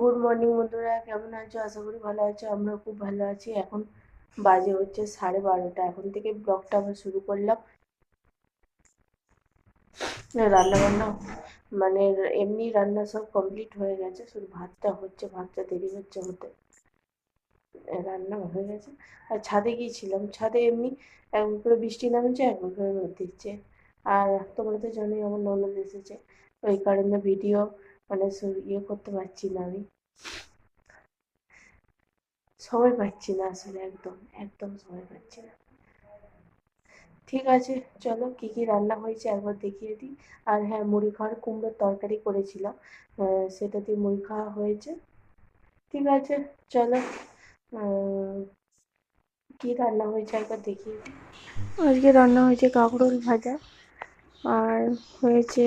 Good morning বন্ধুরা, কেমন আছো? আশা করি ভালো আছো আমরা খুব ভালো আছি। এখন বাজে হচ্ছে সাড়ে বারোটা, এখন থেকে ব্লগটা আবার শুরু করলাম। রান্না বান্না মানে এমনি রান্না সব কমপ্লিট হয়ে গেছে, শুধু ভাতটা হচ্ছে, ভাতটা দেরি হচ্ছে হতে। রান্না হয়ে গেছে। আর ছাদে গিয়েছিলাম, ছাদে এমনি একবার করে বৃষ্টি নামছে একবার করে রোদ দিচ্ছে। আর তোমরা তো জানোই আমার ননদ এসেছে, ওই কারণে ভিডিও মানে ইয়ে করতে পারছি না আমি। সময় পাচ্ছি না আসলে একদম একদম সময় পাচ্ছি না। ঠিক আছে, চলো কী কী রান্না হয়েছে একবার দেখিয়ে দিই। আর হ্যাঁ মুড়ি খাওয়ার কুমড়োর তরকারি করেছিলাম। সেটা দিয়ে মুড়ি খাওয়া হয়েছে। ঠিক আছে, চলো কী রান্না হয়েছে একবার দেখিয়ে দিই। আজকে রান্না হয়েছে কাঁকরোল ভাজা। আর হয়েছে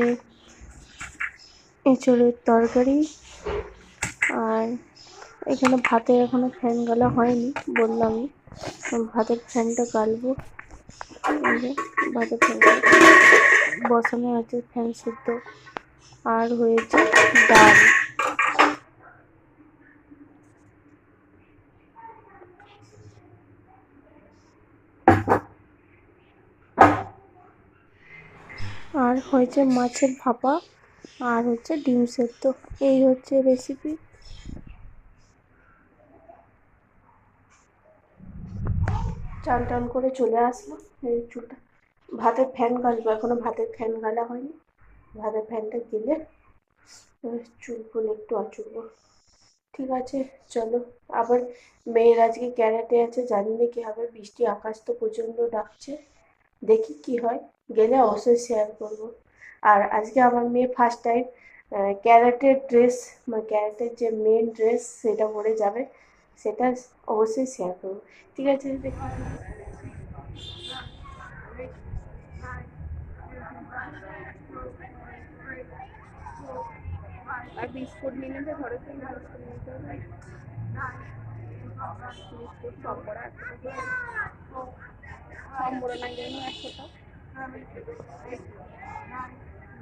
এঁচড়ের তরকারি। আর এখানে ভাতে এখনও ফ্যান গালা হয়নি, বললামই। ভাতের ফ্যানটা গালবো। ভাতের ফ্যান বসানো আছে ফ্যান শুদ্ধ আর হয়েছে ডাল। আর হয়েছে মাছের ভাপা। আর হচ্ছে ডিম সেদ্ধ। এই হচ্ছে রেসিপি চান টান করে চলে আসলো এই চুলটা। ভাতের ফ্যান গালবো, এখনও ভাতের ফ্যান গালা হয়নি। ভাতের ফ্যানটা গেলে চুলগুলো একটু আচুরবো ঠিক আছে, চলো। আবার মেয়ের আজকে ক্যারাটে আছে, জানি না কী হবে। বৃষ্টি আকাশ তো প্রচণ্ড ডাকছে। দেখি কি হয়। গেলে অবশ্যই শেয়ার করব। আর আজকে আমার মেয়ে ফার্স্ট টাইম ক্যারেটের ড্রেস মানে ক্যারেটের যে মেন ড্রেস সেটা পরে যাবে, সেটা অবশ্যই শেয়ার করব। ঠিক আছে আর বিস্কুট বিস্কুট সব সব না একশোটা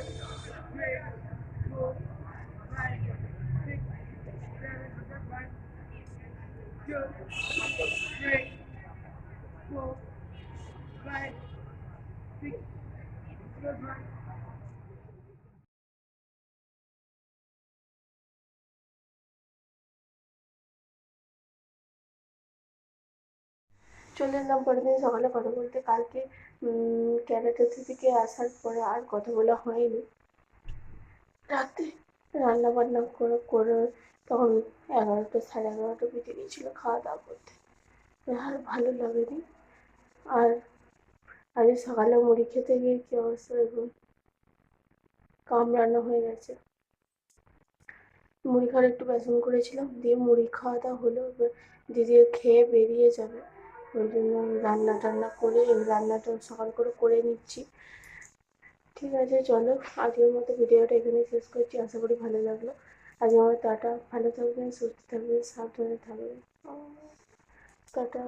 আসলে অনেক চলে এলাম পরের দিন সকালে কথা বলতে কালকে ক্যারাটে থেকে আসার পরে আর কথা বলা হয়নি। রাতে রান্না বান্না করে করে তখন এগারোটা, সাড়ে এগারোটা বেজে গিয়েছিল খাওয়া দাওয়া করতে আর ভালো লাগেনি। আর আজ সকালে মুড়ি খেতে গিয়ে কী অবস্থা দেখুন? কামড়ানো হয়ে গেছে। মুড়ি খাওয়ার একটু বেসন করেছিলাম, দিয়ে মুড়ি খাওয়া দাওয়া হলো দিদি খেয়ে বেরিয়ে যাবে। ওই জন্য রান্না টান্না করে রান্নাটা সকাল করে করে নিচ্ছি। ঠিক আছে, চলো। আজকের মতো ভিডিওটা এখানে শেষ করছি। আশা করি ভালো লাগল। আজ আমার টাটা। ভালো থাকবেন, সুস্থ থাকবেন, সাবধানে থাকবেন। টাটা।